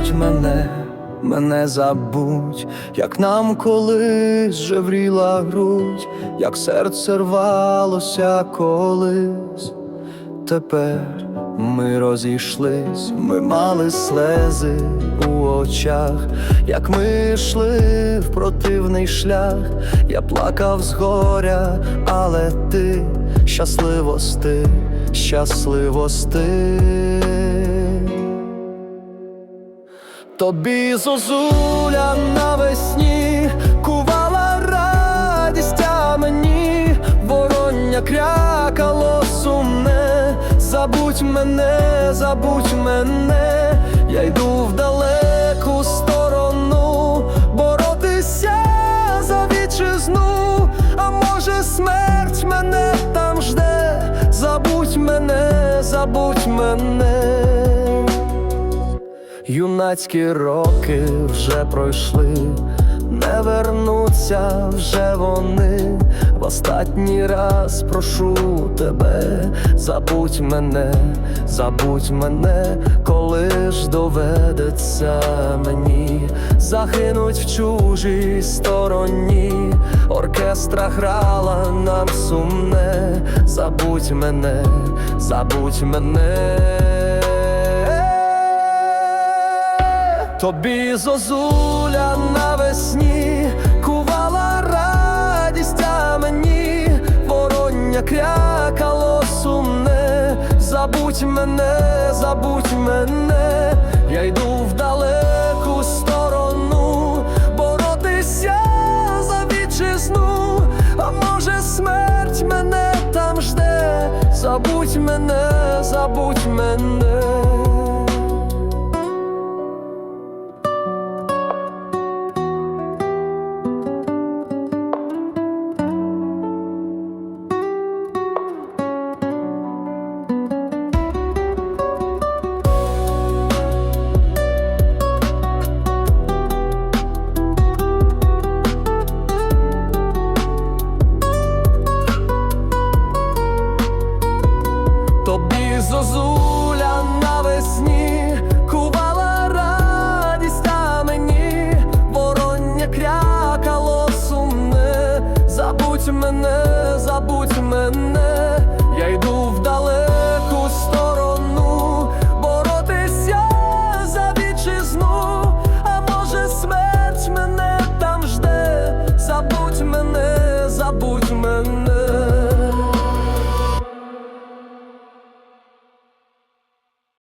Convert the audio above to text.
забудь мене, мене забудь, як нам колись жевріла грудь, як серце рвалося колись. Тепер ми розійшлись, ми мали слези у очах, як ми йшли в противний шлях, я плакав з горя, але ти щасливости, щасливости. Тобі зозуля навесні кувала радість, а мені вороння крякало сумне. Забудь мене, забудь мене, я йду в далеку сторону, боротися за вітчизну, а може смерть мене там жде, забудь мене, забудь мене. Юнацькі роки вже пройшли, не вернуться вже вони. В останній раз прошу тебе, забудь мене, забудь мене, коли ж доведеться мені загинуть в чужій стороні. Оркестра грала нам сумне, забудь мене, забудь мене. Тобі зозуля навесні кувала радість, а мені вороння крякало сумне. Забудь мене, забудь мене, я йду в далеку сторону, боротися за вітчизну, а може смерть мене там жде, забудь мене, забудь мене. мене.